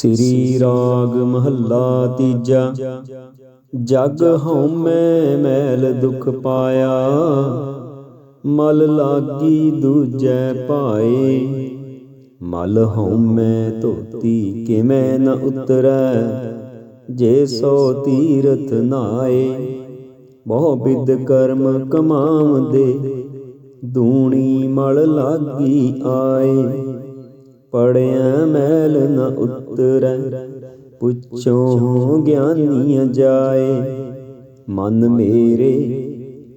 ਸ੍ਰੀ ਰਾਗ ਮਹੱਲਾ ਤੀਜਾ। ਜਗ ਹਉਮੈ ਮੈਲ ਦੁਖ ਪਾਇਆ। ਮਲ ਲਾਗੀ ਦੂਜੈ ਪਾਏ ਮਲ ਹਉਮੈ ਧੋਤੀ ਕਿਵੇਂ ਨ ਉਤਰੈ। ਜੇ ਸੋ ਤੀਰਥ ਨਾਏ, ਬਹੁ ਬਿਦ ਕਰਮ ਕਮਾਵਦੇ ਦੂਣੀ ਮਲ ਲਾਗੀ ਆਏ। ਪੜਿਆ ਮੈਲ ਨ ਉਤਰੈ, ਪੁੱਛੋ ਗਿਆਨੀ ਜਾਏ, ਮਨ ਮੇਰੇ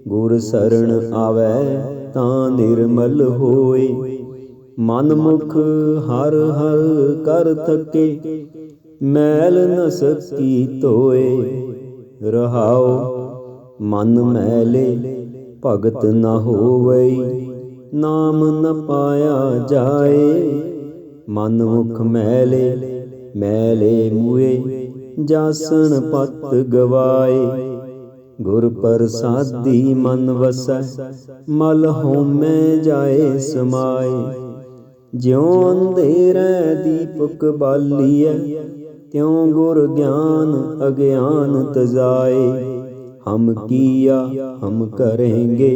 ਗੁਰ ਸਰਣ ਆਵੈ ਤਾਂ ਨਿਰਮਲ ਹੋਏ। ਮਨ ਮੁਖ ਹਰ ਹਰ ਕਰ ਥਕੇ, ਮੈਲ ਨ ਸਕੀ ਧੋਏ। ਰਹਾਓ ਮਨ ਮੈਲੇ, ਭਗਤ ਨ ਹੋਵਈ, ਨਾਮ ਨ ਪਾਇਆ ਜਾਏ। ਮਨ ਮੁਖ ਮੈਲੇ ਮੈਲੇ ਮੂਏ, ਜਾਸਣ ਪਤ ਗਵਾਏ। ਗੁਰ ਪ੍ਰਸਾਦੀ ਮਨ ਵਸੈ, ਮਲ ਹਉਮੈ ਜਾਏ ਸਮਾਏ। ਜਿਉ ਅੰਧੇਰੈ ਦੀਪਕ ਬਾਲੀਐ, ਤਿਉ ਗੁਰ ਗਿਆਨ ਅਗਿਆਨ ਤਜਾਏ। ਹਮ ਕੀਆ, ਹਮ ਕਰੇਂਗੇ,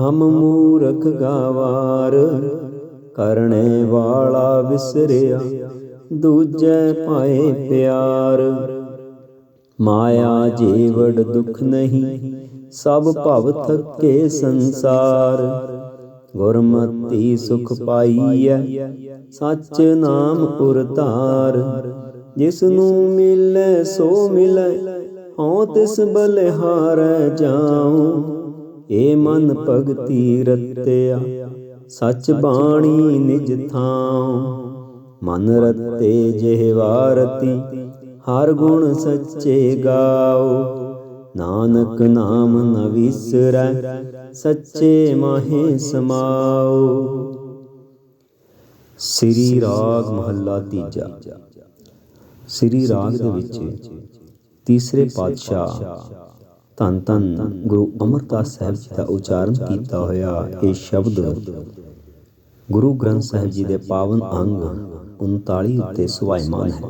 ਹਮ ਮੂਰਖ ਗਾਵਾਰ ਕਰਨੇ ਵਾਲਾ ਵਿਸਰਿਆ, ਦੂਜੇ ਪਾਏ ਪਿਆਰ। ਮਾਇਆ ਜੀਵੜ ਦੁਖ ਨਹੀਂ, ਸਭ ਭਵ ਥੱਕੇ ਸੰਸਾਰ। ਗੁਰਮਤੀ ਸੁਖ ਪਾਈਐ, ਸੱਚ ਨਾਮ ਉਰਤਾਰ। ਜਿਸ ਨੂੰ ਮਿਲੈ ਸੋ ਮਿਲੈ, ਹਉ ਤਿਸ ਬਲਿਹਾਰ ਜਾਉ। ਏ ਮਨ ਭਗਤੀ ਰਤਿਆ ਸਚ ਬਾਣੀ ਨਿਜ ਥਾਉ। ਮਨ ਰਤੇ ਜਿਹਵਾਰਤੀ ਹਰ ਗੁਣ ਸੱਚੇ ਗਾਓ ਨਾਨਕ ਨਾਮ ਨ ਵਿਸਰੈ, ਸੱਚੇ ਮਾਹੇ ਸਮਾਓ ਸ੍ਰੀ ਰਾਗ ਮਹੱਲਾ ਤੀਜਾ। ਸ੍ਰੀ ਰਾਗ ਦੇ ਵਿੱਚ ਤੀਸਰੇ ਪਾਤਸ਼ਾਹ ਧੰਨ ਧੰਨ ਗੁਰੂ ਅਮਰਦਾਸ ਸਾਹਿਬ ਜੀ ਦਾ ਉਚਾਰਨ ਕੀਤਾ ਹੋਇਆ ਇਹ ਸ਼ਬਦ ਗੁਰੂ ਗ੍ਰੰਥ ਸਾਹਿਬ ਜੀ ਦੇ ਪਾਵਨ ਅੰਗ 39 ਉੱਤੇ ਸੁਭਾਇਮਾਨ ਹੈ।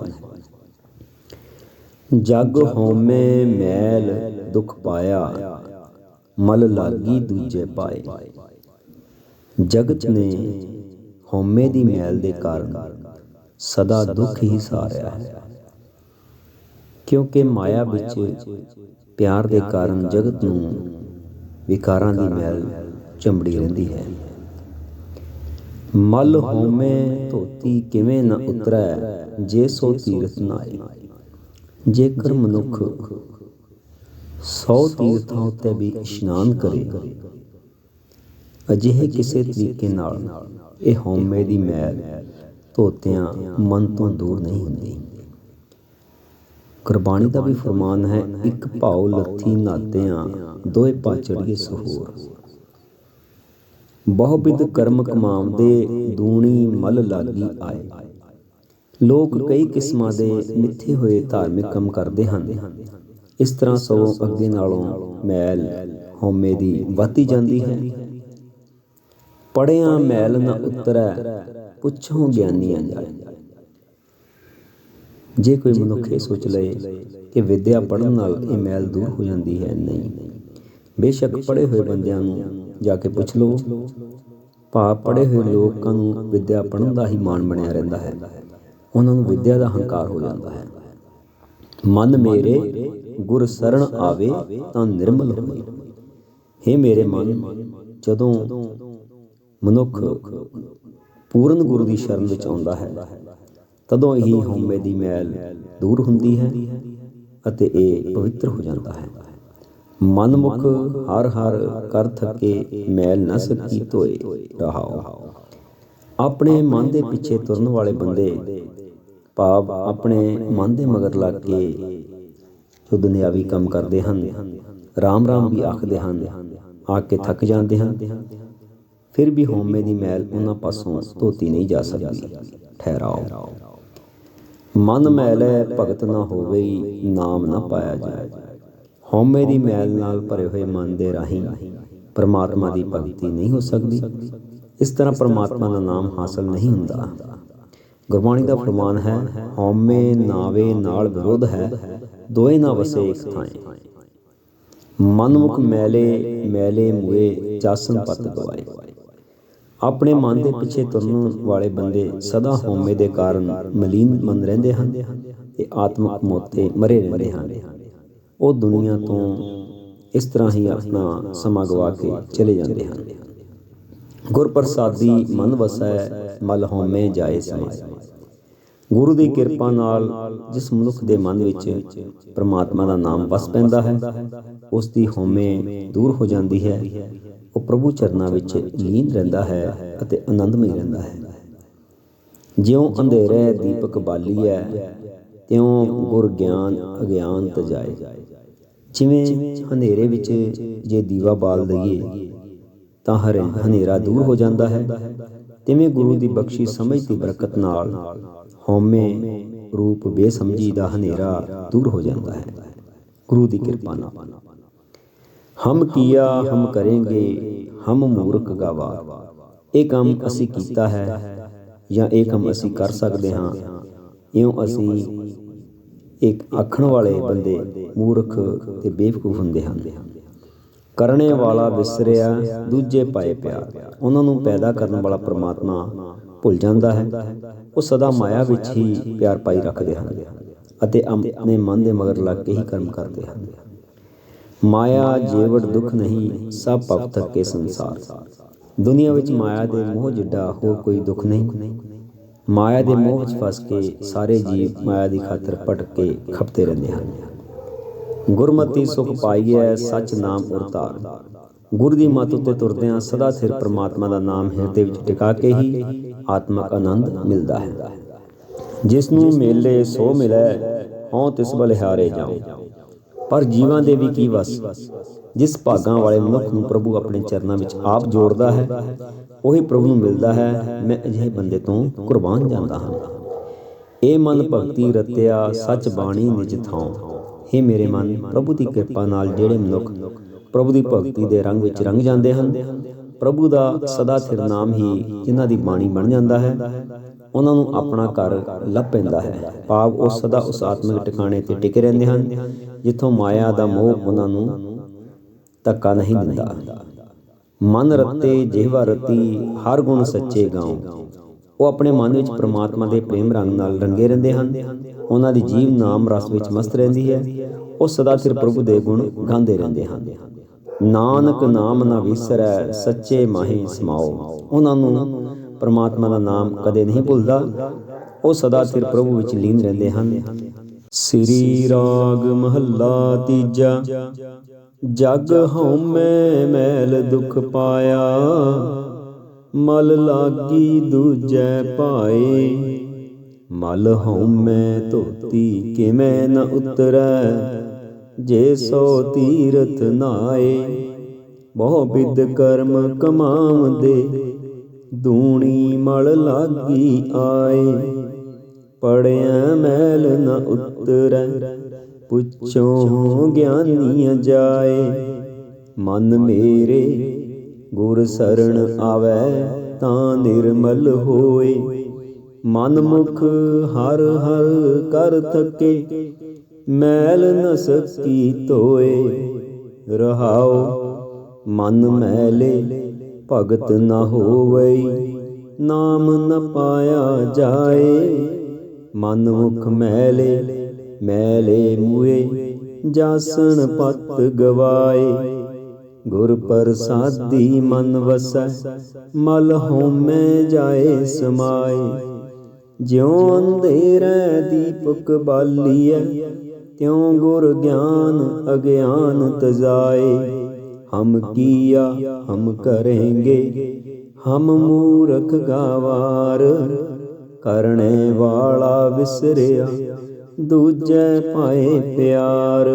ਜਗ ਹਉਮੈ ਮੈਲ ਦੁਖ ਪਾਇਆ, ਮਲ ਲਾਗੀ ਦੂਜੇ ਪਾਏ। ਜਗਤ ਨੇ ਹਉਮੈ ਦੀ ਮੈਲ ਦੇ ਕਾਰਨ ਸਦਾ ਦੁੱਖ ਹੀ ਸਾਰਿਆ ਹੈ। ਕਿਉਂਕਿ ਮਾਇਆ ਵਿੱਚ ਪਿਆਰ ਦੇ ਕਾਰਨ ਜਗਤ ਨੂੰ ਵਿਕਾਰਾਂ ਦੀ ਮੈਲ ਚੰਬੜੀ ਰਹਿੰਦੀ ਹੈ। ਮਲ ਹੋਮੇ ਧੋਤੀ ਕਿਵੇਂ ਨਾ ਉਤਰੈ, ਜੇ ਸੋ ਤੀਰਥ ਨਾਏ ਜੇਕਰ ਮਨੁੱਖ ਸੌ ਤੀਰਥਾਂ ਉੱਤੇ ਵੀ ਇਸ਼ਨਾਨ ਕਰੇ, ਅਜਿਹੇ ਕਿਸੇ ਤਰੀਕੇ ਨਾਲ ਇਹ ਹਉਮੈ ਦੀ ਮੈਲ ਧੋਤਿਆਂ ਮਨ ਤੋਂ ਦੂਰ ਨਹੀਂ ਹੁੰਦੀ। ਕੁਰਬਾਨੀ ਦਾ ਵੀ ਫਰਮਾਨ ਹੈ, ਇੱਕ ਭਾਉ ਲੱਥੀ ਨਾਤਿਆਂ ਦੋਏ ਪਾ ਸਹੂਰ। ਬਹੁ ਕਰਮ ਕਮਾਉਂਦੇ, ਦੂਣੀ ਮਲ ਲਾਗੀ ਆਏ। ਲੋਕ ਕਈ ਕਿਸਮਾਂ ਦੇ ਮਿੱਥੇ ਹੋਏ ਧਾਰਮਿਕ ਕੰਮ ਕਰਦੇ ਹਨ। ਇਸ ਤਰ੍ਹਾਂ ਸਗੋਂ ਅੱਗੇ ਨਾਲੋਂ ਮੈਲ ਹਉਮੈ ਦੀ ਵੱਧਦੀ ਜਾਂਦੀ ਹੈ। ਪੜਿਆ ਮੈਲ ਨਾ ਉਤਰੈ, ਪੁੱਛੋ ਗਿਆਨੀਆਂ ਜਾਏ। ਜੇ ਕੋਈ ਮਨੁੱਖ ਇਹ ਸੋਚ ਲਏ ਕਿ ਵਿਦਿਆ ਪੜਨ ਨਾਲ ਇਹ ਮੈਲ ਦੂਰ ਹੋ ਜਾਂਦੀ ਹੈ ਨਹੀਂ। ਬੇਸ਼ੱਕ ਪੜੇ ਹੋਏ ਬੰਦਿਆਂ ਨੂੰ ਜਾ ਕੇ ਪੁੱਛ ਲਓ ਭਾ ਪੜੇ ਹੋਏ ਲੋਕਾਂ ਨੂੰ ਵਿਦਿਆ ਪੜਨ ਦਾ ਹੀ ਮਾਣ ਬਣਿਆ ਰਹਿੰਦਾ ਹੈ। ਉਹਨਾਂ ਨੂੰ ਵਿਦਿਆ ਦਾ ਹੰਕਾਰ ਹੋ ਜਾਂਦਾ ਹੈ। ਮਨ ਮੇਰੇ ਗੁਰ ਸਰਣ ਆਵੇ ਤਾਂ ਨਿਰਮਲ ਹੋਏ। हे ਮੇਰੇ ਮਨ ਜਦੋਂ ਮਨੁੱਖ ਪੂਰਨ ਗੁਰੂ ਦੀ ਸ਼ਰਨ ਵਿੱਚ ਆਉਂਦਾ ਹੈ। ਤਦੋਂ ਹੀ ਹਉਮੈ ਦੀ ਮੈਲ ਦੂਰ ਹੁੰਦੀ ਹੈ ਅਤੇ ਇਹ ਪਵਿੱਤਰ ਹੋ ਜਾਂਦਾ ਹੈ। ਮਨ ਮੁਖ ਹਰ ਹਰ ਕਰ ਥਕੇ ਮੈਲ ਨ ਸਕੀ ਧੋਏ ਰਹਾਓ। ਆਪਣੇ ਮਨ ਦੇ ਪਿੱਛੇ ਤੁਰਨ ਵਾਲੇ ਬੰਦੇ ਭਾਵ ਆਪਣੇ ਮਨ ਦੇ ਮਗਰ ਲੱਗ ਕੇ ਜੋ ਦੁਨਿਆਵੀ ਕੰਮ ਕਰਦੇ ਹਨ, ਰਾਮ ਰਾਮ ਵੀ ਆਖਦੇ ਹਨ ਆ ਕੇ ਥੱਕ ਜਾਂਦੇ ਹਨ। ਫਿਰ ਵੀ ਹਉਮੈ ਦੀ ਮੈਲ ਉਹਨਾਂ ਪਾਸੋਂ ਧੋਤੀ ਨਹੀਂ ਜਾ ਸਕਦੀ। ਠਹਿਰਾਓ। ਮਨ ਮੈਲੇ ਭਗਤ ਨਾ ਹੋਵੇ, ਨਾਮ ਨਾ ਪਾਇਆ ਜਾਏ। ਹਉਮੈ ਦੀ ਮੈਲ ਨਾਲ ਭਰੇ ਹੋਏ ਮਨ ਦੇ ਰਾਹੀਂ ਪਰਮਾਤਮਾ ਦੀ ਭਗਤੀ ਨਹੀਂ ਹੋ ਸਕਦੀ। ਇਸ ਤਰ੍ਹਾਂ ਪਰਮਾਤਮਾ ਦਾ ਨਾਮ ਹਾਸਲ ਨਹੀਂ ਹੁੰਦਾ। ਗੁਰਬਾਣੀ ਦਾ ਫਰਮਾਨ ਹੈ, ਹਉਮੈ ਨਾਵੇ ਨਾਲ ਵਿਰੋਧ ਹੈ, ਦੋਏ ਨਾ ਵਸੇ ਇੱਕ ਥਾਂ ਮਨਮੁਖ ਮੈਲੇ ਮੈਲੇ ਮੂਏ ਜਾਸਨ ਪਤ ਗਵਾਏ ਆਪਣੇ ਮਨ ਦੇ ਪਿੱਛੇ ਤੁਰਨ ਵਾਲੇ ਬੰਦੇ ਸਦਾ ਹਉਮੈ ਦੇ ਕਾਰਨ ਮਲੀਨ ਮਨ ਰਹਿੰਦੇ ਹਨ ਤੇ ਆਤਮਿਕ ਮੋਤੇ ਮਰੇ ਰਹਿੰਦੇ ਹਨ। ਉਹ ਦੁਨੀਆ ਤੋਂ ਇਸ ਤਰ੍ਹਾਂ ਹੀ ਆਪਣਾ ਸਮਾਂ ਗਵਾ ਕੇ ਚਲੇ ਜਾਂਦੇ ਹਨ। ਗੁਰ ਪ੍ਰਸਾਦੀ ਮਨ ਵਸੈ, ਮਲ ਹਉਮੈ ਜਾਏ ਸਮਾਏ ਗੁਰੂ ਦੀ ਕਿਰਪਾ ਨਾਲ ਜਿਸ ਮਨੁੱਖ ਦੇ ਮਨ ਵਿੱਚ ਪ੍ਰਮਾਤਮਾ ਦਾ ਨਾਮ ਵਸ ਪੈਂਦਾ ਹੈ, ਉਸ ਦੀ ਹਉਮੈ ਦੂਰ ਹੋ ਜਾਂਦੀ ਹੈ। ਉਹ ਪ੍ਰਭੂ ਚਰਨਾਂ ਵਿੱਚ ਲੀਨ ਰਹਿੰਦਾ ਹੈ ਅਤੇ ਆਨੰਦਮਈ ਰਹਿੰਦਾ ਹੈ। ਜਿਉਂ ਅੰਧੇਰੇ ਦੀਪਕ ਬਾਲੀ ਹੈ, ਤਿਉਂ ਗੁਰ ਗਿਆਨ ਅਗਿਆਨ ਤਜਾਏ ਜਿਵੇਂ ਹਨੇਰੇ ਵਿੱਚ ਜੇ ਦੀਵਾ ਬਾਲ ਦਈਏ, ਤਾਂ ਹਰੇ ਹਨੇਰਾ ਦੂਰ ਹੋ ਜਾਂਦਾ ਹੈ। ਤਿਵੇਂ ਗੁਰੂ ਦੀ ਬਖਸ਼ੀ ਸਮਝ ਦੀ ਬਰਕਤ ਨਾਲ ਹਉਮੈ ਰੂਪ ਬੇਸਮਝੀ ਦਾ ਹਨੇਰਾ ਦੂਰ ਹੋ ਜਾਂਦਾ ਹੈ। ਗੁਰੂ ਦੀ ਕਿਰਪਾ ਨਾਲ। ਹਮ ਕੀਆ, ਹਮ ਕਰਾਂਗੇ, ਹਮ ਮੂਰਖ ਗਾਵਾ। ਇਹ ਕੰਮ ਅਸੀਂ ਕੀਤਾ ਹੈ ਜਾਂ ਇਹ ਕੰਮ ਅਸੀਂ ਕਰ ਸਕਦੇ ਹਾਂ? ਇਉਂ ਅਸੀਂ ਇੱਕ ਆਖਣ ਵਾਲੇ ਬੰਦੇ ਮੂਰਖ ਤੇ ਬੇਵਕੂਫ ਹੁੰਦੇ ਹਨ ਕਰਨੇ ਵਾਲਾ ਵਿਸਰਿਆ ਦੂਜੇ ਪਾਏ ਪਿਆ। ਉਹਨਾਂ ਨੂੰ ਪੈਦਾ ਕਰਨ ਵਾਲਾ ਪ੍ਰਮਾਤਮਾ ਭੁੱਲ ਜਾਂਦਾ ਹੈ। ਉਹ ਸਦਾ ਮਾਇਆ ਵਿੱਚ ਹੀ ਪਿਆਰ ਪਾਈ ਰੱਖਦੇ ਹਨ ਅਤੇ ਆਪਣੇ ਮਨ ਦੇ ਮਗਰ ਲੱਗ ਕੇ ਹੀ ਕਰਮ ਕਰਦੇ ਹਨ। ਮਾਇਆ ਜੀਵੜ ਦੁੱਖ ਨਹੀਂ, ਸਭ ਭਵ ਕੇ ਸੰਸਾਰ। ਦੁਨੀਆ ਵਿੱਚ ਮਾਇਆ ਦੇ ਮੋਹ ਜਿੱਡਾ ਹੋਰ ਕੋਈ ਦੁੱਖ ਨਹੀਂ। ਮਾਇਆ ਦੇ ਮੋਹ ਵਿੱਚ ਫਸ ਕੇ ਸਾਰੇ ਜੀਵ ਮਾਇਆ ਦੀ ਖਾਤਰ ਭਟਕ ਕੇ ਖਪਤੇ ਰਹਿੰਦੇ ਹਨ। ਗੁਰਮਤੀ ਸੁਖ ਪਾਈਐ ਸਚ ਨਾਮ ਉਰਤਾਰ ਗੁਰ ਦੀ ਮੱਤ ਉੱਤੇ ਤੁਰਦਿਆਂ ਸਦਾ ਸਿਰ ਪ੍ਰਮਾਤਮਾ ਦਾ ਨਾਮ ਹਿਰਦੇ ਵਿੱਚ ਟਿਕਾ ਕੇ ਹੀ ਆਤਮਕ ਆਨੰਦ ਮਿਲਦਾ ਹੈ। ਜਿਸ ਨੂੰ ਮੇਲੇ ਸੋ ਮਿਲੈ ਹਉ ਤਿਸ ਬਲਿਹਾਰੇ ਜਾਉ। ਪਰ ਜੀਵਾਂ ਦੇ ਵੀ ਕੀ ਵਸ? ਜਿਸ ਭਾਗਾਂ ਵਾਲੇ ਮਨੁੱਖ ਨੂੰ ਪ੍ਰਭੂ ਆਪਣੇ ਚਰਨਾਂ ਵਿੱਚ ਆਪ ਜੋੜਦਾ ਹੈ, ਉਹੀ ਪ੍ਰਭੂ ਨੂੰ ਮਿਲਦਾ ਹੈ, ਮੈਂ ਅਜਿਹੇ ਬੰਦੇ ਤੋਂ ਕੁਰਬਾਨ ਜਾਂਦਾ ਹਾਂ। ਇਹ ਮਨ ਭਗਤੀ ਰਤਿਆ, ਸੱਚ ਬਾਣੀ ਨਿਜ ਥਾਂ हे ਮੇਰੇ ਮਨ, ਪ੍ਰਭੂ ਦੀ ਕਿਰਪਾ ਨਾਲ ਜਿਹੜੇ ਮਨੁੱਖ ਪ੍ਰਭੂ ਦੀ ਭਗਤੀ ਦੇ ਰੰਗ ਵਿੱਚ ਰੰਗ ਜਾਂਦੇ ਹਨ, ਪ੍ਰਭੂ ਦਾ ਸਦਾ ਸਿਰ ਨਾਮ ਹੀ ਜਿਨ੍ਹਾਂ ਦੀ ਬਾਣੀ ਬਣ ਜਾਂਦਾ ਹੈ। ਉਹਨਾਂ ਨੂੰ ਆਪਣਾ ਘਰ ਲੱਭ ਪੈਂਦਾ ਹੈ। ਭਾਵ ਉਹ ਸਦਾ ਉਸ ਆਤਮਿਕ ਟਿਕਾਣੇ ਤੇ ਟਿਕੇ ਰਹਿੰਦੇ ਹਨ, ਜਿੱਥੋਂ ਮਾਇਆ ਦਾ ਮੋਹ ਉਹਨਾਂ ਨੂੰ ਧੱਕਾ ਨਹੀਂ ਦਿੰਦਾ। ਮਨ ਰਤੇ ਜਿਹਵਾ ਰਤੀ, ਹਰ ਗੁਣ ਸੱਚੇ ਗਾਉ। ਉਹ ਆਪਣੇ ਮਨ ਵਿੱਚ ਪ੍ਰਮਾਤਮਾ ਦੇ ਪ੍ਰੇਮ ਰੰਗ ਨਾਲ ਰੰਗੇ ਰਹਿੰਦੇ ਹਨ। ਉਹਨਾਂ ਦੀ ਜੀਵ ਨਾਮ ਰਸ ਵਿੱਚ ਮਸਤ ਰਹਿੰਦੀ ਹੈ। ਉਹ ਸਦਾ ਸਿਰ ਪ੍ਰਭੂ ਦੇ ਗੁਣ ਗਾਉਂਦੇ ਰਹਿੰਦੇ ਹਨ। ਨਾਨਕ ਨਾਮ ਨਾ ਵਿਸਰੈ, ਸੱਚੇ ਮਾਹੀ ਸਮਾਓ। ਉਹਨਾਂ ਨੂੰ ਪ੍ਰਮਾਤਮਾ ਦਾ ਨਾਮ ਕਦੇ ਨਹੀਂ ਭੁੱਲਦਾ। ਉਹ ਸਦਾ ਸਿਰ ਪ੍ਰਭੂ ਵਿੱਚ ਲੀਨ ਰਹਿੰਦੇ ਹਨ। ਸ੍ਰੀ ਰਾਗ ਮਹੱਲਾ ਤੀਜਾ, ਜਗ ਹਉਮੈ ਮੈਲ ਦੁਖ ਪਾਇਆ, ਮਲ ਲਾਗੀ ਦੂਜੈ ਭਾਏ, ਮਲ ਹਉਮੈ ਧੋਤੀ ਕਿਵੇਂ ਨ ਉਤਰੈ, ਜੇ ਸੋ ਤੀਰਥ ਨਾਏ, ਬਹੁ ਬਿਦ ਕਰਮ ਕਮਾਵਦੇ ਦੂਣੀ ਮਲ ਲਾਗੀ ਆਏ। ਪੜਿਆ ਮੈਲ ਨਾ ਉਤਰੈ, ਪੁੱਛੋ ਗਿਆਨੀ ਜਾਏ। ਮਨ ਮੇਰੇ, ਗੁਰ ਸਰਣ ਆਵੈ, ਤਾਂ ਨਿਰਮਲ ਹੋਏ। ਮਨ ਮੁਖ ਹਰ ਹਰ ਕਰ ਥਕੇ, ਮੈਲ ਨ ਸਕੀ ਧੋਏ। ਰਹਾਓ ਮਨ ਮੈਲੇ ਭਗਤ ਨਾ ਹੋਵਈ, ਨਾਮ ਨ ਪਾਇਆ ਜਾਏ। ਮਨ ਮੁਖ ਮੈਲੇ ਮੈਲੇ ਮੂਏ, ਜਾਸਣ ਪਤ ਗਵਾਏ। ਗੁਰ ਪ੍ਰਸਾਦੀ ਮਨ ਵਸੈ, ਮਲ ਹਉਮੈ ਜਾਏ ਸਮਾਏ। ਜਿਉ ਅੰਧੇਰੈ ਦੀਪਕ ਬਾਲੀਐ, ਤਿਉ ਗੁਰ ਗਿਆਨ ਅਗਿਆਨ ਤਜਾਏ। ਹਮ ਕੀਆ, ਹਮ ਕਰਾਂਗੇ, ਹਮ ਮੂਰਖ ਗਾਵਾਰ। ਕਰਨੇ ਵਾਲਾ ਵਿਸਰਿਆ, ਦੂਜੈ ਪਾਏ ਪਿਆਰ।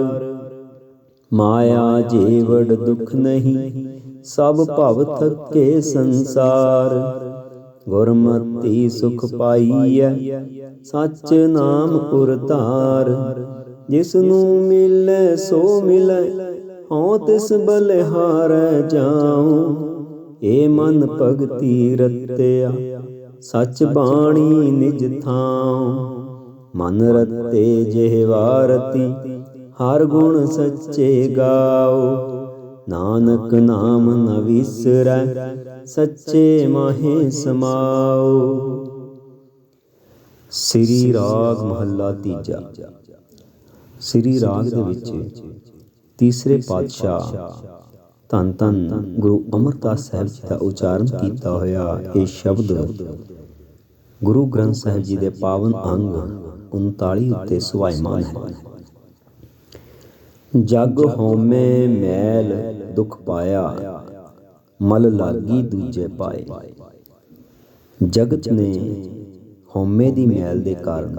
ਮਾਇਆ ਜੀਵੜ ਦੁਖ ਨਹੀਂ, ਸਭ ਭਵ ਥੱਕੇ ਸੰਸਾਰ। ਗੁਰਮਤੀ ਸੁਖ ਪਾਈਐ, ਸੱਚ ਨਾਮ ਉਰਤਾਰ ਜਿਸ ਨੂੰ ਮਿਲੈ ਸੋ ਮਿਲੈ ਹਉ ਤਿਸ ਬਲਿਹਾਰੈ ਜਾਉ, ਏ ਮਨ ਭਗਤੀ ਰਤਿਆ, ਸੱਚ ਬਾਣੀ ਨਿਜ ਥਾਂ ਮਨ ਰਤੇ ਜਿਹਵਾਰਤੀ ਹਰ ਗੁਣ ਸੱਚੇ ਗਾਓ ਨਾਨਕ ਨਾਮ ਨ ਵਿਸਰੈ, ਸੱਚੇ ਮਾਹੇ ਸਮਾਓ ਸ੍ਰੀ ਰਾਗ ਮਹੱਲਾ ਤੀਜਾ। ਸ੍ਰੀ ਰਾਗ ਦੇ ਵਿੱਚ ਤੀਸਰੇ ਪਾਤਸ਼ਾਹ ਧੰਨ ਧੰਨ ਗੁਰੂ ਅਮਰਦਾਸ ਸਾਹਿਬ ਜੀ ਦਾ ਉਚਾਰਨ ਕੀਤਾ ਹੋਇਆ ਇਹ ਸ਼ਬਦ ਗੁਰੂ ਗ੍ਰੰਥ ਸਾਹਿਬ ਜੀ ਦੇ ਪਾਵਨ ਅੰਗ 39 ਉੱਤੇ ਸੁਭਾਇਮਾਨ ਹੈ। ਜਗ ਹੋਮੇ ਮੈਲ ਦੁਖ ਪਾਇਆ, ਮਲ ਲਾਗੀ ਦੂਜੇ ਪਾਏ। ਜਗਤ ਨੇ ਹਉਮੈ ਦੀ ਮੈਲ ਦੇ ਕਾਰਨ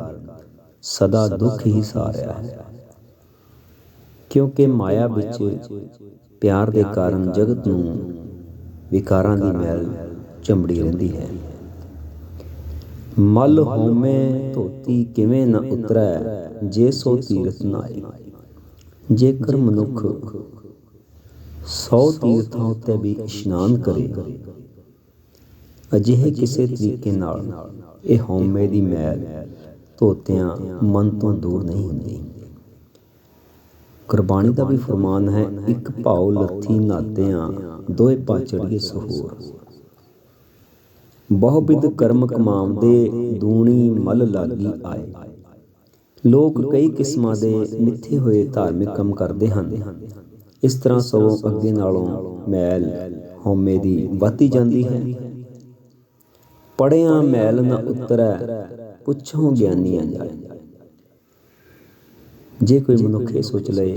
ਸਦਾ ਦੁੱਖ ਹੀ ਸਾਰਿਆ ਹੈ। ਕਿਉਂਕਿ ਮਾਇਆ ਵਿੱਚ ਪਿਆਰ ਦੇ ਕਾਰਨ ਜਗਤ ਨੂੰ ਵਿਕਾਰਾਂ ਦੀ ਮੈਲ ਚੰਬੜੀ ਰਹਿੰਦੀ ਹੈ। ਮਲ ਹੋਮੇ ਧੋਤੀ ਕਿਵੇਂ ਨਾ ਉਤਰੈ, ਜੇ ਸੋ ਤੀਰਥ ਨਾਈ ਜੇਕਰ ਮਨੁੱਖ ਸੌ ਤੀਰਥਾਂ ਉੱਤੇ ਵੀ ਇਸ਼ਨਾਨ ਕਰੇ, ਅਜਿਹੇ ਕਿਸੇ ਤਰੀਕੇ ਨਾਲ ਇਹ ਹਉਮੈ ਦੀ ਮੈਲ ਧੋਤਿਆਂ ਮਨ ਤੋਂ ਦੂਰ ਨਹੀਂ ਹੁੰਦੀ। ਕੁਰਬਾਨੀ ਦਾ ਵੀ ਫਰਮਾਨ ਹੈ, ਇੱਕ ਭਾਉ ਲੱਥੀ ਨਾਤਿਆਂ ਦੋਏ ਪਾ ਸਹੂਰ। ਬਹੁ ਕਰਮ ਕਮਾਉਂਦੇ, ਦੂਣੀ ਮਲ ਲਾਗੀ ਆਏ। ਲੋਕ ਕਈ ਕਿਸਮਾਂ ਦੇ ਮਿੱਥੇ ਹੋਏ ਧਾਰਮਿਕ ਕੰਮ ਕਰਦੇ ਹਨ। ਇਸ ਤਰ੍ਹਾਂ ਸਗੋਂ ਅੱਗੇ ਨਾਲੋਂ ਮੈਲ ਹਉਮੈ ਦੀ ਵੱਧਦੀ ਜਾਂਦੀ ਹੈ। ਪੜਿਆ ਮੈਲ ਨਾ ਉਤਰੈ, ਪੁੱਛੋ ਗਿਆਨੀਆਂ ਜਾਏ। ਜੇ ਕੋਈ ਮਨੁੱਖ ਇਹ ਸੋਚ ਲਏ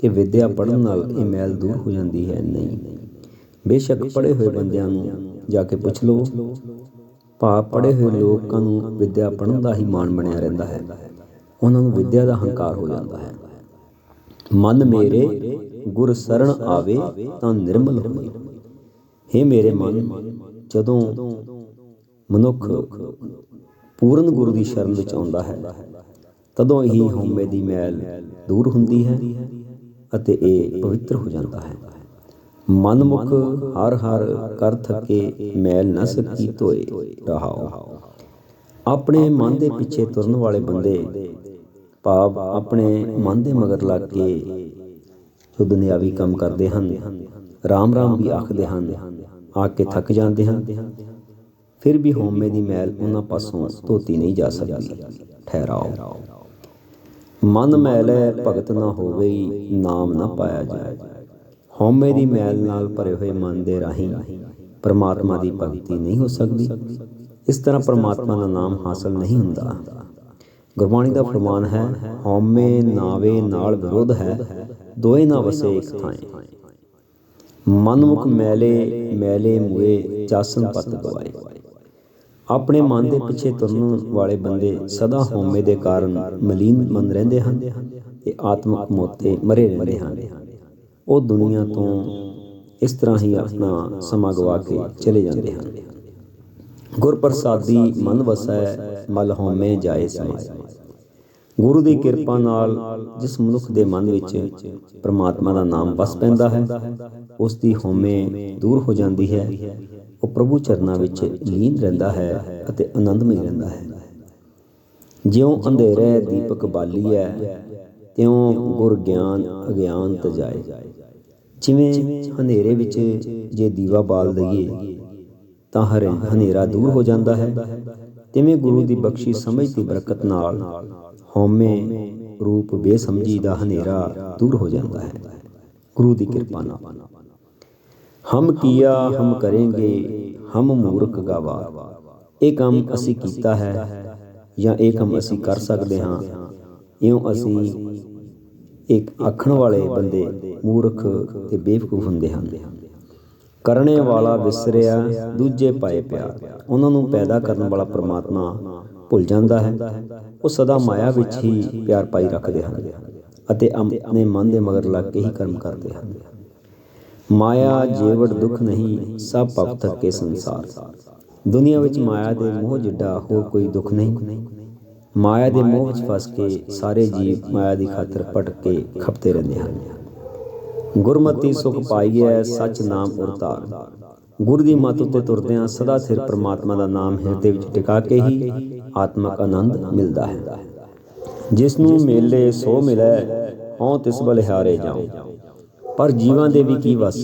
ਕਿ ਵਿਦਿਆ ਪੜਨ ਨਾਲ ਇਹ ਮੈਲ ਦੂਰ ਹੋ ਜਾਂਦੀ ਹੈ ਨਹੀਂ। ਬੇਸ਼ੱਕ ਪੜੇ ਹੋਏ ਬੰਦਿਆਂ ਨੂੰ ਜਾ ਕੇ ਪੁੱਛ ਲਓ। ਭਾ ਪੜੇ ਹੋਏ ਲੋਕਾਂ ਨੂੰ ਵਿਦਿਆ ਪੜਨ ਦਾ ਹੀ ਮਾਣ ਬਣਿਆ ਰਹਿੰਦਾ ਹੈ। ਉਹਨਾਂ ਨੂੰ ਵਿਦਿਆ ਦਾ ਹੰਕਾਰ ਹੋ ਜਾਂਦਾ ਹੈ। ਮਨ ਮੇਰੇ ਗੁਰ ਸਰਣ ਆਵੇ ਤਾਂ ਨਿਰਮਲ ਹੋਏ हे ਮੇਰੇ ਮਨ ਜਦੋਂ ਮਨੁੱਖ ਪੂਰਨ ਗੁਰੂ ਦੀ ਸ਼ਰਨ ਵਿੱਚ ਆਉਂਦਾ ਹੈ ਤਦੋਂ ਹੀ ਹਉਮੈ ਦੀ ਮੈਲ ਦੂਰ ਹੁੰਦੀ ਹੈ ਅਤੇ ਇਹ ਪਵਿੱਤਰ ਹੋ ਜਾਂਦਾ ਹੈ। ਮਨ ਮੁਖ ਹਰ ਹਰ ਕਰ ਥਕੇ ਮੈਲ ਨ ਸਕੀ ਧੋਏ ਰਹਾਓ। ਆਪਣੇ ਮਨ ਦੇ ਪਿੱਛੇ ਤੁਰਨ ਵਾਲੇ ਬੰਦੇ ਭਾਵ ਆਪਣੇ ਮਨ ਦੇ ਮਗਰ ਲੱਗ ਕੇ ਜੋ ਦੁਨਿਆਵੀ ਕੰਮ ਕਰਦੇ ਹਨ, ਰਾਮ ਰਾਮ ਵੀ ਆਖਦੇ ਹਨ, ਆ ਕੇ ਥੱਕ ਜਾਂਦੇ ਹਨ। ਫਿਰ ਵੀ ਹਉਮੈ ਦੀ ਮੈਲ ਉਹਨਾਂ ਪਾਸੋਂ ਧੋਤੀ ਨਹੀਂ ਜਾ ਸਕਦੀ। ਠਹਿਰਾਓ। ਮਨ ਮੈਲੇ ਭਗਤ ਨਾ ਹੋਵੇ, ਨਾਮ ਨਾ ਪਾਇਆ ਜਾਏ। ਹਉਮੈ ਦੀ ਮੈਲ ਨਾਲ ਭਰੇ ਹੋਏ ਮਨ ਦੇ ਰਾਹੀਂ ਪਰਮਾਤਮਾ ਦੀ ਭਗਤੀ ਨਹੀਂ ਹੋ ਸਕਦੀ। ਇਸ ਤਰ੍ਹਾਂ ਪਰਮਾਤਮਾ ਦਾ ਨਾਮ ਹਾਸਲ ਨਹੀਂ ਹੁੰਦਾ। ਗੁਰਬਾਣੀ ਦਾ ਫਰਮਾਨ ਹੈ, ਹਉਮੈ ਨਾਵੇ ਨਾਲ ਵਿਰੋਧ ਹੈ, ਦੋਏ ਨਾ ਵਸੇ ਇੱਕ ਥਾਂ ਮਨਮੁਖ ਮੈਲੇ ਮੈਲੇ ਮੂਏ ਚਾਸਨ ਪਤ ਗਵਾਏ ਆਪਣੇ ਮਨ ਦੇ ਪਿੱਛੇ ਤੁਰਨ ਵਾਲੇ ਬੰਦੇ ਸਦਾ ਹਉਮੈ ਦੇ ਕਾਰਨ ਮਲੀਨ ਮਨ ਰਹਿੰਦੇ ਹਨ ਤੇ ਆਤਮਿਕ ਮੋਤੇ ਮਰੇ ਰਹਿੰਦੇ ਹਨ। ਉਹ ਦੁਨੀਆ ਤੋਂ ਇਸ ਤਰ੍ਹਾਂ ਹੀ ਆਪਣਾ ਸਮਾਂ ਗਵਾ ਕੇ ਚਲੇ ਜਾਂਦੇ ਹਨ। ਗੁਰ ਪ੍ਰਸਾਦੀ ਮਨ ਵਸੈ, ਮਲ ਹਉਮੈ ਜਾਏ ਸਮਾਏ। ਗੁਰੂ ਦੀ ਕਿਰਪਾ ਨਾਲ ਜਿਸ ਮਨੁੱਖ ਦੇ ਮਨ ਵਿੱਚ ਪ੍ਰਮਾਤਮਾ ਦਾ ਨਾਮ ਵਸ ਪੈਂਦਾ ਹੈ, ਉਸ ਦੀ ਹਉਮੈ ਦੂਰ ਹੋ ਜਾਂਦੀ ਹੈ। ਉਹ ਪ੍ਰਭੂ ਚਰਨਾਂ ਵਿੱਚ ਲੀਨ ਰਹਿੰਦਾ ਹੈ ਅਤੇ ਆਨੰਦਮਈ ਰਹਿੰਦਾ ਹੈ। ਜਿਉਂ ਅੰਧੇਰੇ ਦੀਪਕ ਬਾਲੀ ਹੈ, ਤਿਉਂ ਗੁਰ ਗਿਆਨ ਅਗਿਆਨ ਤਜਾਏ ਜਿਵੇਂ ਹਨੇਰੇ ਵਿੱਚ ਜੇ ਦੀਵਾ ਬਾਲ ਦਈਏ, ਤਾਂ ਹਰੇ ਹਨੇਰਾ ਦੂਰ ਹੋ ਜਾਂਦਾ ਹੈ। ਤਿਵੇਂ ਗੁਰੂ ਦੀ ਬਖਸ਼ੀ ਸਮਝ ਦੀ ਬਰਕਤ ਨਾਲ ਹਉਮੈ ਰੂਪ ਬੇਸਮਝੀ ਦਾ ਹਨੇਰਾ ਦੂਰ ਹੋ ਜਾਂਦਾ ਹੈ। ਗੁਰੂ ਦੀ ਕਿਰਪਾ ਨਾਲ। ਹਮ ਕੀਆ ਹਮ ਕਰਾਂਗੇ, ਹਮ ਮੂਰਖ ਗਵਾ। ਇਹ ਕੰਮ ਅਸੀਂ ਕੀਤਾ ਹੈ ਜਾਂ ਇਹ ਕੰਮ ਅਸੀਂ ਕਰ ਸਕਦੇ ਹਾਂ? ਇਉਂ ਅਸੀਂ ਇੱਕ ਆਖਣ ਵਾਲੇ ਬੰਦੇ ਮੂਰਖ ਤੇ ਬੇਵਕੂਫ ਹੁੰਦੇ ਹਨ ਕਰਨੇ ਵਾਲਾ ਵਿਸਰਿਆ, ਦੂਜੇ ਪਾਏ ਪਿਆ। ਉਹਨਾਂ ਨੂੰ ਪੈਦਾ ਕਰਨ ਵਾਲਾ ਪ੍ਰਮਾਤਮਾ ਭੁੱਲ ਜਾਂਦਾ ਹੈ। ਉਹ ਸਦਾ ਮਾਇਆ ਵਿੱਚ ਹੀ ਪਿਆਰ ਪਾਈ ਰੱਖਦੇ ਹਨ ਅਤੇ ਆਪਣੇ ਮਨ ਦੇ ਮਗਰ ਲੱਗ ਕੇ ਹੀ ਕਰਮ ਕਰਦੇ ਹਨ। ਮਾਇਆ, ਜੀਵੜ, ਦੁੱਖ ਨਹੀਂ, ਸਭ ਭਵ ਥਕੇ ਸੰਸਾਰ। ਦੁਨੀਆ ਵਿੱਚ ਮਾਇਆ ਦੇ ਮੋਹ ਜਿੱਡਾ ਹੋਰ ਕੋਈ ਦੁੱਖ ਨਹੀਂ। ਮਾਇਆ ਦੇ ਮੋਹ ਵਿੱਚ ਫਸ ਕੇ ਸਾਰੇ ਜੀਵ ਮਾਇਆ ਦੀ ਖਾਤਰ ਭਟਕ ਕੇ ਖਪਤੇ ਰਹਿੰਦੇ ਹਨ। ਗੁਰਮਤੀ ਸੁਖ ਪਾਈਐ ਸਚ ਨਾਮ ਉਰਤਾਰ ਗੁਰ ਦੀ ਮੱਤ ਉੱਤੇ ਤੁਰਦਿਆਂ ਸਦਾ ਸਿਰ ਪ੍ਰਮਾਤਮਾ ਦਾ ਨਾਮ ਹਿਰਦੇ ਵਿੱਚ ਟਿਕਾ ਕੇ ਹੀ ਆਤਮਕ ਆਨੰਦ ਮਿਲਦਾ ਹੈ। ਜਿਸ ਨੂੰ ਮੇਲੇ ਸੋ ਮਿਲੈ ਹਉ ਤਿਸ ਬਲਿਹਾਰੇ ਜਾਉ। ਪਰ ਜੀਵਾਂ ਦੇ ਵੀ ਕੀ ਵਸ?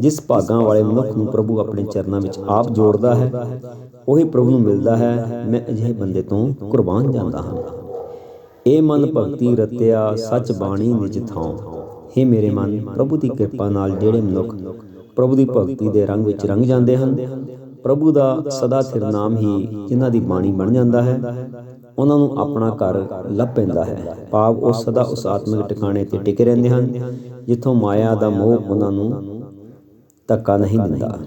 ਜਿਸ ਭਾਗਾਂ ਵਾਲੇ ਮਨੁੱਖ ਨੂੰ ਪ੍ਰਭੂ ਆਪਣੇ ਚਰਨਾਂ ਵਿੱਚ ਆਪ ਜੋੜਦਾ ਹੈ, ਉਹੀ ਪ੍ਰਭੂ ਨੂੰ ਮਿਲਦਾ ਹੈ, ਮੈਂ ਅਜਿਹੇ ਬੰਦੇ ਤੋਂ ਕੁਰਬਾਨ ਜਾਂਦਾ ਹਾਂ। ਇਹ ਮਨ ਭਗਤੀ ਰਤਿਆ ਸੱਚ ਬਾਣੀ ਨਿਜ ਥਾਂ हे ਮੇਰੇ ਮਨ, ਪ੍ਰਭੂ ਦੀ ਕਿਰਪਾ ਨਾਲ ਜਿਹੜੇ ਮਨੁੱਖ ਪ੍ਰਭੂ ਦੀ ਭਗਤੀ ਦੇ ਰੰਗ ਵਿੱਚ ਰੰਗ ਜਾਂਦੇ ਹਨ, ਪ੍ਰਭੂ ਦਾ ਸਦਾ ਸਿਰ ਨਾਮ ਹੀ ਜਿਨ੍ਹਾਂ ਦੀ ਬਾਣੀ ਬਣ ਜਾਂਦਾ ਹੈ, ਉਹਨਾਂ ਨੂੰ ਆਪਣਾ ਘਰ ਲੱਭ ਪੈਂਦਾ ਹੈ। ਭਾਵ ਉਹ ਸਦਾ ਉਸ ਆਤਮਿਕ ਟਿਕਾਣੇ ਤੇ ਟਿਕੇ ਰਹਿੰਦੇ ਹਨ ਜਿੱਥੋਂ ਮਾਇਆ ਦਾ ਮੋਹ ਉਹਨਾਂ ਨੂੰ ਧੱਕਾ ਨਹੀਂ ਦਿੰਦਾ।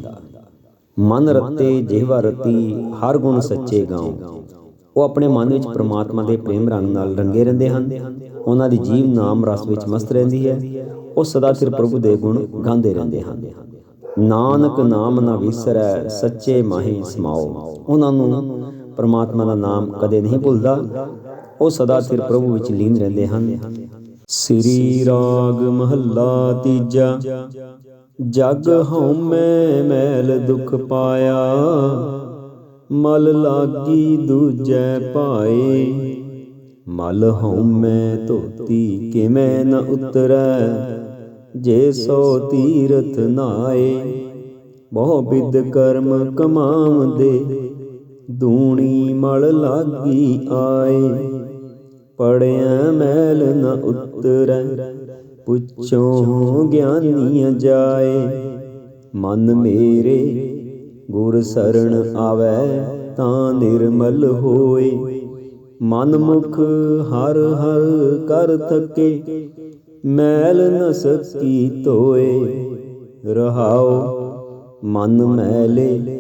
ਮਨ ਰਤੇ ਜਿਹਵਾ ਰਤੀ ਹਰ ਗੁਣ ਸੱਚੇ ਗਾਉ। ਉਹ ਆਪਣੇ ਮਨ ਵਿੱਚ ਪ੍ਰਮਾਤਮਾ ਦੇ ਪ੍ਰੇਮ ਰੰਗ ਨਾਲ ਰੰਗੇ ਰਹਿੰਦੇ ਹਨ। ਉਹਨਾਂ ਦੀ ਜੀਵ ਨਾਮ ਰਸ ਵਿੱਚ ਮਸਤ ਰਹਿੰਦੀ ਹੈ। ਉਹ ਸਦਾ ਸਿਰ ਪ੍ਰਭੂ ਦੇ ਗੁਣ ਗਾਉਂਦੇ ਰਹਿੰਦੇ ਹਨ। ਨਾਨਕ ਨਾਮ ਨਾ ਵਿਸਰੈ, ਸੱਚੇ ਮਾਹੀ ਸਮਾਓ। ਉਹਨਾਂ ਨੂੰ ਪ੍ਰਮਾਤਮਾ ਦਾ ਨਾਮ ਕਦੇ ਨਹੀਂ ਭੁੱਲਦਾ। ਉਹ ਸਦਾ ਸਿਰ ਪ੍ਰਭੂ ਵਿੱਚ ਲੀਨ ਰਹਿੰਦੇ ਹਨ। ਸ੍ਰੀ ਰਾਗ ਮਹੱਲਾ ਤੀਜਾ। ਜਗ ਹਉਮੈ ਮੈਲ ਦੁਖ ਪਾਇਆ, ਮਲ ਲਾਗੀ ਦੂਜੈ ਪਾਏ ਮਲ ਹਉਮੈ ਧੋਤੀ ਕਿਵੇਂ ਨ ਉਤਰੈ, ਜੇ ਸੋ ਤੀਰਥ ਨਾਏ। ਬਹੁ ਬਿਦ ਕਰਮ ਕਮਾਵਦੇ ਦੂਣੀ ਮਲ ਲਾਗੀ ਆਏ। ਪੜਿਆ ਮੈਲ ਨ ਉਤਰੈ ਪੁੱਛੋ ਗਿਆਨੀ ਜਾਏ, ਮਨ ਮੇਰੇ ਗੁਰ ਸਰਣ ਆਵੈ ਤਾਂ ਨਿਰਮਲ ਹੋਏ। ਮਨ ਮੁਖ ਹਰ ਹਰ ਕਰ ਥਕੇ, ਮੈਲ ਨ ਸਕੀ ਧੋਏ। ਰਹਾਓ, ਮਨ ਮੈਲੇ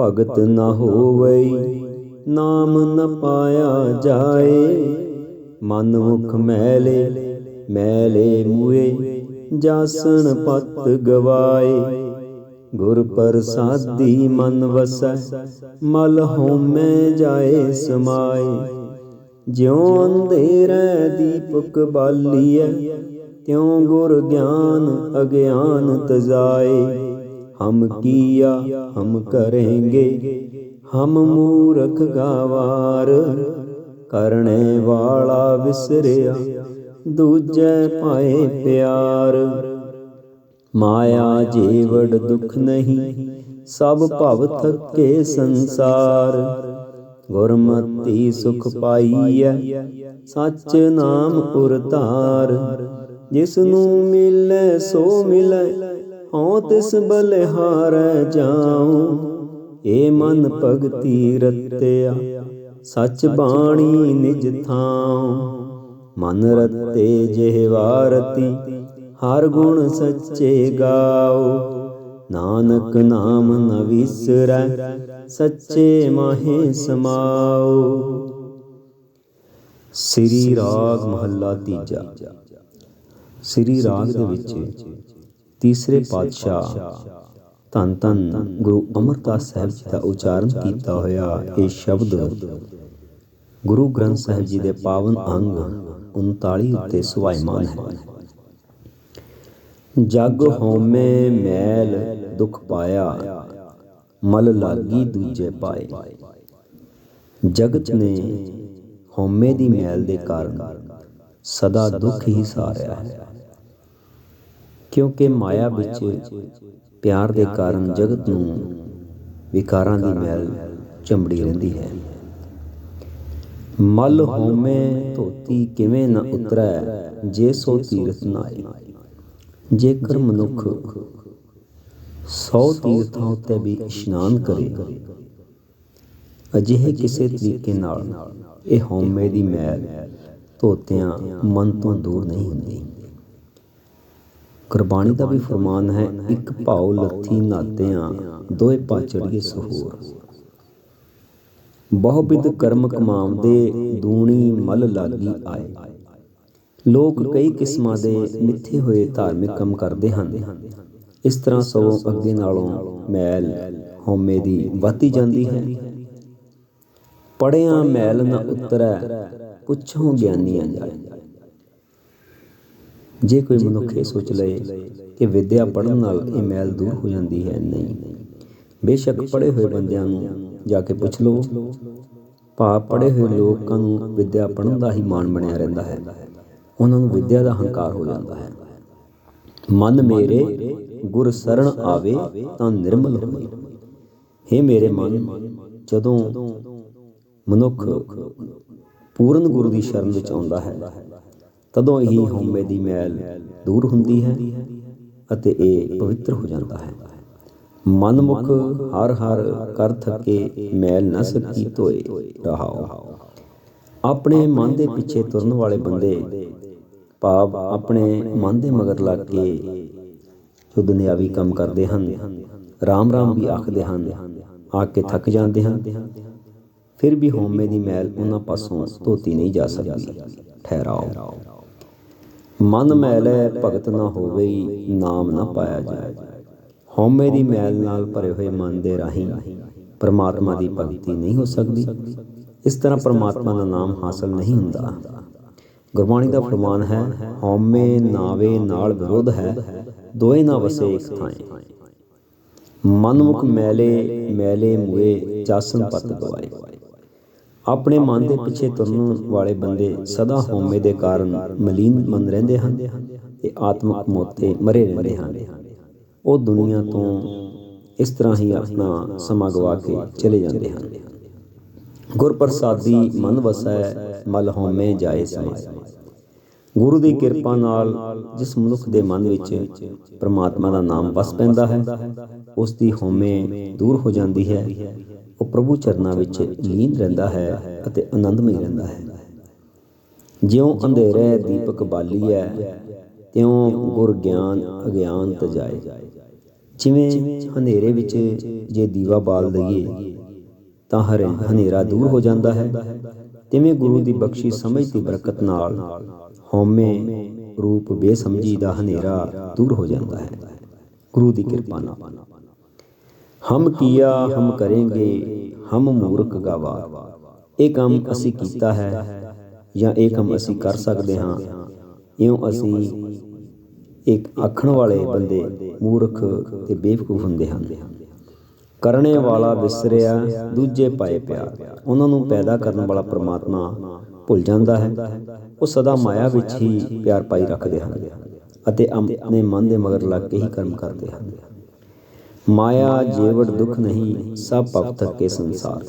ਭਗਤ ਨਾ ਹੋਵਈ, ਨਾਮ ਨ ਪਾਇਆ ਜਾਏ। ਮਨ ਮੁਖ ਮੈਲੇ ਮੈਲੇ ਮੂਏ ਜਾਸਣ ਪਤ ਗਵਾਏ। ਗੁਰ ਪ੍ਰਸਾਦੀ ਮਨ ਵਸੈ, ਮਲ ਹਉਮੈ ਜਾਏ ਸਮਾਏ। ਜਿਉ ਅੰਧੇਰੈ ਦੀਪਕ ਬਾਲੀਐ, ਤਿਉ ਗੁਰ ਗਿਆਨ ਅਗਿਆਨ ਤਜਾਏ। ਹਮ ਕੀਆ, ਹਮ ਕਰੇਂਗੇ, ਹਮ ਮੂਰਖ ਗਾਵਾਰ। ਕਰਨੇ ਵਾਲਾ ਵਿਸਰਿਆ ਦੂਜੈ ਪਾਏ ਪਿਆਰ। ਮਾਇਆ ਜੀਵੜ ਦੁਖ ਨਹੀਂ, ਸਭ ਭਵ ਥੱਕੇ ਸੰਸਾਰ। ਗੁਰਮਤੀ ਸੁਖ ਪਾਈਐ, ਸੱਚ ਨਾਮ ਉਰਤਾਰ। ਜਿਸ ਨੂੰ ਮਿਲੈ, ਸੋ ਮਿਲੈ, ਹਉ ਤਿਸ ਬਲਿਹਾਰੈ ਜਾਉ। ਏ ਮਨ ਭਗਤੀ ਰਤਿਆ, ਸੱਚ ਬਾਣੀ ਨਿਜ ਥਾਉ। ਮਨ ਰਤੇ ਜਿਹਵਾ ਹਰ ਗੁਣ ਸੱਚੇ ਗਾਓ। ਨਾਨਕ ਨਾਮ ਨ ਵਿਸਰੈ, ਸੱਚੇ ਮਾਹੇ ਸਮਾਓ। ਸ੍ਰੀ ਰਾਗ ਮਹੱਲਾ ਤੀਜਾ। ਸ੍ਰੀ ਰਾਗ ਦੇ ਵਿੱਚ ਤੀਸਰੇ ਪਾਤਸ਼ਾਹ ਧੰਨ ਧੰਨ ਗੁਰੂ ਅਮਰਦਾਸ ਸਾਹਿਬ ਜੀ ਦਾ ਉਚਾਰਨ ਕੀਤਾ ਹੋਇਆ ਇਹ ਸ਼ਬਦ ਗੁਰੂ ਗ੍ਰੰਥ ਸਾਹਿਬ ਜੀ ਦੇ ਪਾਵਨ ਅੰਗ 39 ਉੱਤੇ ਸੁਭਾਇਮਾਨ ਹੈ। ਜਗ ਹਉਮੈ ਮੈਲ ਦੁਖ ਪਾਇਆ ਮਲ ਲਾਗੀ ਦੂਜੇ ਪਾਏ। ਜਗਤ ਨੇ ਹਉਮੈ ਦੀ ਮੈਲ ਦੇ ਕਾਰਨ ਸਦਾ ਦੁੱਖ ਹੀ ਸਾਰਿਆ ਹੈ। ਕਿਉਂਕਿ ਮਾਇਆ ਵਿੱਚ ਪਿਆਰ ਦੇ ਕਾਰਨ ਜਗਤ ਨੂੰ ਵਿਕਾਰਾਂ ਦੀ ਮੈਲ ਚੰਬੜੀ ਰਹਿੰਦੀ ਹੈ। ਮਲ ਹਉਮੈ ਧੋਤੀ ਕਿਵੇਂ ਨਾ ਉਤਰੈ, ਜੇ ਸੋ ਤੀਰਥ ਨਾਏ ਜੇਕਰ ਮਨੁੱਖ ਸੌ ਤੀਰਥਾਂ ਉੱਤੇ ਵੀ ਇਸ਼ਨਾਨ ਕਰੇ, ਅਜਿਹੇ ਕਿਸੇ ਤਰੀਕੇ ਨਾਲ ਇਹ ਹਉਮੈ ਦੀ ਮੈਲ ਧੋਤਿਆਂ ਮਨ ਤੋਂ ਦੂਰ ਨਹੀਂ ਹੁੰਦੀ। ਕੁਰਬਾਨੀ ਦਾ ਵੀ ਫਰਮਾਨ ਹੈ, ਇੱਕ ਭਾਉ ਲੱਥੀ ਨਾਤਿਆਂ ਦੋਏ ਪਾਚੜੀਏ ਸਹੂਰ। ਬਹੁਬਿਦ ਕਰਮ ਕਮਾਉਂਦੇ ਦੂਣੀ ਮਲ ਲਾਗੀ ਆਏ। ਲੋਕ ਕਈ ਕਿਸਮਾਂ ਦੇ ਮਿੱਥੇ ਹੋਏ ਧਾਰਮਿਕ ਕੰਮ ਕਰਦੇ ਹਨ। ਇਸ ਤਰ੍ਹਾਂ ਸਗੋਂ ਅੱਗੇ ਨਾਲੋਂ ਮੈਲ ਹਉਮੈ ਦੀ ਵੱਧਦੀ ਜਾਂਦੀ ਹੈ। ਪੜਿਆ ਮੈਲ ਨਾ ਉਤਰੈ, ਪੁੱਛੋ ਗਿਆਨੀਆਂ ਜਾਏ। ਜੇ ਕੋਈ ਮਨੁੱਖ ਇਹ ਸੋਚ ਲਏ ਕਿ ਵਿਦਿਆ ਪੜਨ ਨਾਲ ਇਹ ਮੈਲ ਦੂਰ ਹੋ ਜਾਂਦੀ ਹੈ, ਨਹੀਂ। ਬੇਸ਼ੱਕ ਪੜ੍ਹੇ ਹੋਏ ਬੰਦਿਆਂ ਨੂੰ ਜਾ ਕੇ ਪੁੱਛ ਲਓ। ਭਾਵ ਪੜ੍ਹੇ ਹੋਏ ਲੋਕਾਂ ਨੂੰ ਵਿਦਿਆ ਪੜ੍ਹਨ ਦਾ ਹੀ ਮਾਣ ਬਣਿਆ ਰਹਿੰਦਾ ਹੈ। ਉਹਨਾਂ ਨੂੰ ਵਿੱਦਿਆ ਦਾ ਹੰਕਾਰ ਹੋ ਜਾਂਦਾ ਹੈ। ਮਨ ਮੇਰੇ ਗੁਰ ਸਰਣ ਆਵੇ ਤਾਂ ਨਿਰਮਲ ਹੋਏ हे ਮੇਰੇ ਮਨ, ਜਦੋਂ ਮਨੁੱਖ ਪੂਰਨ ਗੁਰੂ ਦੀ ਸ਼ਰਨ ਵਿੱਚ ਆਉਂਦਾ ਹੈ, ਤਦੋਂ ਹੀ ਹਉਮੈ ਦੀ ਮੈਲ ਦੂਰ ਹੁੰਦੀ ਹੈ ਅਤੇ ਇਹ ਪਵਿੱਤਰ ਹੋ ਜਾਂਦਾ ਹੈ। ਮਨਮੁਖ ਹਰ ਹਰ ਕਰ ਥਕੇ ਮੈਲ ਨ ਸਕੀ ਧੋਏ ਰਹਾਓ। ਆਪਣੇ ਮਨ ਦੇ ਪਿੱਛੇ ਤੁਰਨ ਵਾਲੇ ਬੰਦੇ ਭਾਵ ਆਪਣੇ ਮਨ ਦੇ ਮਗਰ ਲੱਗ ਕੇ ਜੋ ਦੁਨਿਆਵੀ ਕੰਮ ਕਰਦੇ ਹਨ, ਰਾਮ ਰਾਮ ਵੀ ਆਖਦੇ ਹਨ ਆ ਕੇ ਥੱਕ ਜਾਂਦੇ ਹਨ। ਫਿਰ ਵੀ ਹਉਮੈ ਦੀ ਮੈਲ ਉਹਨਾਂ ਪਾਸੋਂ ਧੋਤੀ ਨਹੀਂ ਜਾ ਸਕਦੀ, ਠਹਿਰਾਓ। ਮਨ ਮੈਲ ਹੈ ਭਗਤ ਨਾ ਹੋਵੇ, ਨਾਮ ਨਾ ਪਾਇਆ ਜਾਏ। ਹਉਮੈ ਦੀ ਮੈਲ ਨਾਲ ਭਰੇ ਹੋਏ ਮਨ ਦੇ ਰਾਹੀਂ ਪਰਮਾਤਮਾ ਦੀ ਭਗਤੀ ਨਹੀਂ ਹੋ ਸਕਦੀ। ਇਸ ਤਰ੍ਹਾਂ ਪਰਮਾਤਮਾ ਦਾ ਨਾਮ ਹਾਸਲ ਨਹੀਂ ਹੁੰਦਾ। ਗੁਰਬਾਣੀ ਦਾ ਫਰਮਾਨ ਹੈ, ਹਉਮੈ ਨਾਵੇ ਨਾਲ ਵਿਰੋਧ ਹੈ, ਦੋਏ ਨਾ ਵਸੇ ਇੱਕ ਥਾਂ ਮਨਮੁਖ ਮੈਲੇ ਮੈਲੇ ਮੂਏ ਜਾਸਨ ਪਤ ਦਵਾਏ। ਆਪਣੇ ਮਨ ਦੇ ਪਿੱਛੇ ਤੁਰਨ ਵਾਲੇ ਬੰਦੇ ਸਦਾ ਹਉਮੈ ਦੇ ਕਾਰਨ ਮਲੀਨ ਮਨ ਰਹਿੰਦੇ ਹਨ। ਤੇ ਆਤਮਕ ਮੋਤੇ ਮਰੇ ਰਹਿੰਦੇ ਹਨ। ਉਹ ਦੁਨੀਆ ਤੋਂ ਇਸ ਤਰ੍ਹਾਂ ਹੀ ਆਪਣਾ ਸਮਾਂ ਗਵਾ ਕੇ ਚਲੇ ਜਾਂਦੇ ਹਨ। ਗੁਰਪ੍ਰਸਾਦੀ ਮਨ ਵਸੈ, ਮਲ ਹਉਮੈ ਜਾਏ ਸਮਾਏ। ਗੁਰੂ ਦੀ ਕਿਰਪਾ ਨਾਲ ਜਿਸ ਮਨੁੱਖ ਦੇ ਮਨ ਵਿੱਚ ਪ੍ਰਮਾਤਮਾ ਦਾ ਨਾਮ ਵਸ ਪੈਂਦਾ ਹੈ ਉਸ ਦੀ ਹਉਮੈ ਦੂਰ ਹੋ ਜਾਂਦੀ ਹੈ, ਉਹ ਪ੍ਰਭੂ ਚਰਨਾਂ ਵਿੱਚ ਲੀਨ ਰਹਿੰਦਾ ਹੈ ਅਤੇ ਆਨੰਦਮਈ ਰਹਿੰਦਾ ਹੈ। ਜਿਉਂ ਅੰਧੇਰੇ ਦੀਪਕ ਬਾਲੀ ਹੈ ਤਿਉਂ ਗੁਰ ਗਿਆਨ ਅਗਿਆਨ ਤਜਾਏ ਜਿਵੇਂ ਹਨੇਰੇ ਵਿੱਚ ਜੇ ਦੀਵਾ ਬਾਲ ਦਈਏ ਤਾਂ ਹਰੇ ਹਨੇਰਾ ਦੂਰ ਹੋ ਜਾਂਦਾ ਹੈ। ਤਿਵੇਂ ਗੁਰੂ ਦੀ ਬਖਸ਼ੀ ਸਮਝ ਦੀ ਬਰਕਤ ਨਾਲ ਹਉਮੈ ਰੂਪ ਬੇਸਮਝੀ ਦਾ ਹਨੇਰਾ ਦੂਰ ਹੋ ਜਾਂਦਾ ਹੈ। ਗੁਰੂ ਦੀ ਕਿਰਪਾ ਨਾਲ। ਹਮ ਕੀਆ, ਹਮ ਕਰਾਂਗੇ, ਹਮ ਮੂਰਖ ਗਵਾ। ਇਹ ਕੰਮ ਅਸੀਂ ਕੀਤਾ ਹੈ ਜਾਂ ਇਹ ਕੰਮ ਅਸੀਂ ਕਰ ਸਕਦੇ ਹਾਂ? ਇਉਂ ਅਸੀਂ ਇੱਕ ਆਖਣ ਵਾਲੇ ਬੰਦੇ ਮੂਰਖ ਤੇ ਬੇਵਕੂਫ ਹੁੰਦੇ ਹਨ। ਕਰਨੇ ਵਾਲਾ ਵਿਸਰਿਆ ਦੂਜੇ ਪਾਏ ਪਿਆ ਉਹਨਾਂ ਨੂੰ ਪੈਦਾ ਕਰਨ ਵਾਲਾ ਪ੍ਰਮਾਤਮਾ ਭੁੱਲ ਜਾਂਦਾ ਹੈ। ਉਹ ਸਦਾ ਮਾਇਆ ਵਿੱਚ ਹੀ ਪਿਆਰ ਪਾਈ ਰੱਖਦੇ ਹਨ ਅਤੇ ਆਪਣੇ ਮਨ ਦੇ ਮਗਰ ਲੱਗ ਕੇ ਹੀ ਕਰਮ ਕਰਦੇ ਹਨ। ਮਾਇਆ, ਜੀਵੜ, ਦੁੱਖ ਨਹੀਂ, ਸਭ ਭਵ ਥਕੇ ਸੰਸਾਰ।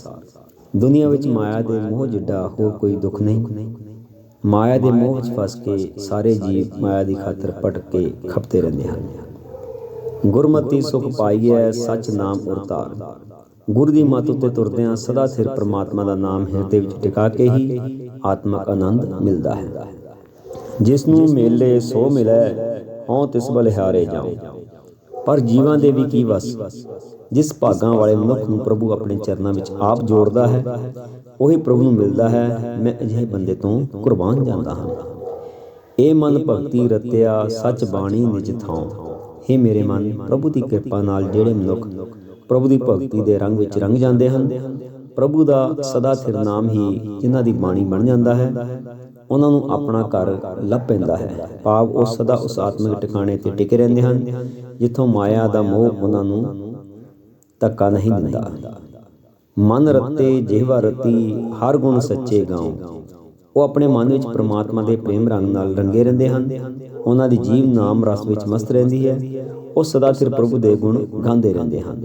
ਦੁਨੀਆ ਵਿੱਚ ਮਾਇਆ ਦੇ ਮੋਹ ਜਿੱਡਾ ਹੋਰ ਕੋਈ ਦੁੱਖ ਨਹੀਂ। ਮਾਇਆ ਦੇ ਮੋਹ ਵਿੱਚ ਫਸ ਕੇ ਸਾਰੇ ਜੀਵ ਮਾਇਆ ਦੀ ਖਾਤਰ ਭਟਕ ਕੇ ਖਪਤੇ ਰਹਿੰਦੇ ਹਨ। ਗੁਰਮਤੀ ਸੁਖ ਪਾਈਐ ਸਚ ਨਾਮ ਉਰਤਾਰ ਗੁਰ ਦੀ ਮੱਤ ਉੱਤੇ ਤੁਰਦਿਆਂ ਸਦਾ ਸਿਰ ਪ੍ਰਮਾਤਮਾ ਦਾ ਨਾਮ ਹਿਰਦੇ ਵਿੱਚ ਟਿਕਾ ਕੇ ਹੀ ਆਤਮਕ ਆਨੰਦ ਮਿਲਦਾ ਹੈ। ਜਿਸ ਨੂੰ ਮੇਲੇ ਸੋ ਮਿਲੈ ਹਉ ਤਿਸ ਬਲਿਹਾਰੇ ਜਾਉ। ਪਰ ਜੀਵਾਂ ਦੇ ਵੀ ਕੀ ਵਸ? ਜਿਸ ਭਾਗਾਂ ਵਾਲੇ ਮਨੁੱਖ ਨੂੰ ਪ੍ਰਭੂ ਆਪਣੇ ਚਰਨਾਂ ਵਿੱਚ ਆਪ ਜੋੜਦਾ ਹੈ ਉਹੀ ਪ੍ਰਭੂ ਨੂੰ ਮਿਲਦਾ ਹੈ ਮੈਂ ਅਜਿਹੇ ਬੰਦੇ ਤੋਂ ਕੁਰਬਾਨ ਜਾਂਦਾ ਹਾਂ। ਇਹ ਮਨ ਭਗਤੀ ਰਤਿਆ ਸੱਚ ਬਾਣੀ ਨਿਜ ਥਾਉ हे ਮੇਰੇ ਮਨ ਪ੍ਰਭੂ ਦੀ ਕਿਰਪਾ ਨਾਲ ਜਿਹੜੇ ਮਨੁੱਖ ਪ੍ਰਭੂ ਦੀ ਭਗਤੀ ਦੇ ਰੰਗ ਵਿੱਚ ਰੰਗ ਜਾਂਦੇ ਹਨ। ਪ੍ਰਭੂ ਦਾ ਸਦਾ ਸਿਰ ਨਾਮ ਹੀ ਜਿਨ੍ਹਾਂ ਦੀ ਬਾਣੀ ਬਣ ਜਾਂਦਾ ਹੈ। ਉਹਨਾਂ ਨੂੰ ਆਪਣਾ ਘਰ ਲੱਭ ਪੈਂਦਾ ਹੈ। ਭਾਵ ਉਹ ਸਦਾ ਉਸ ਆਤਮਿਕ ਟਿਕਾਣੇ ਤੇ ਟਿਕੇ ਰਹਿੰਦੇ ਹਨ ਜਿੱਥੋਂ ਮਾਇਆ ਦਾ ਮੋਹ ਉਹਨਾਂ ਨੂੰ ਧੱਕਾ ਨਹੀਂ ਦਿੰਦਾ। ਮਨ ਰਤੇ ਜਿਹਵਾ ਰਤੀ ਹਰ ਗੁਣ ਸੱਚੇ ਗਾਉ। ਉਹ ਆਪਣੇ ਮਨ ਵਿੱਚ ਪ੍ਰਮਾਤਮਾ ਦੇ ਪ੍ਰੇਮ ਰੰਗ ਨਾਲ ਰੰਗੇ ਰਹਿੰਦੇ ਹਨ। ਉਹਨਾਂ ਦੀ ਜੀਵ ਨਾਮ ਰਸ ਵਿੱਚ ਮਸਤ ਰਹਿੰਦੀ ਹੈ। ਉਹ ਸਦਾ ਸਿਰ ਪ੍ਰਭੂ ਦੇ ਗੁਣ ਗਾਉਂਦੇ ਰਹਿੰਦੇ ਹਨ।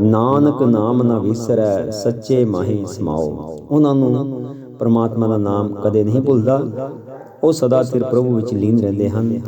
ਨਾਨਕ ਨਾਮ ਨਾ ਵਿਸਰੈ, ਸੱਚੇ ਮਾਹੀ ਸਮਾਓ। ਉਹਨਾਂ ਨੂੰ ਪ੍ਰਮਾਤਮਾ ਦਾ ਨਾਮ ਕਦੇ ਨਹੀਂ ਭੁੱਲਦਾ। ਉਹ ਸਦਾ ਸਿਰ ਪ੍ਰਭੂ ਵਿੱਚ ਲੀਨ ਰਹਿੰਦੇ ਹਨ।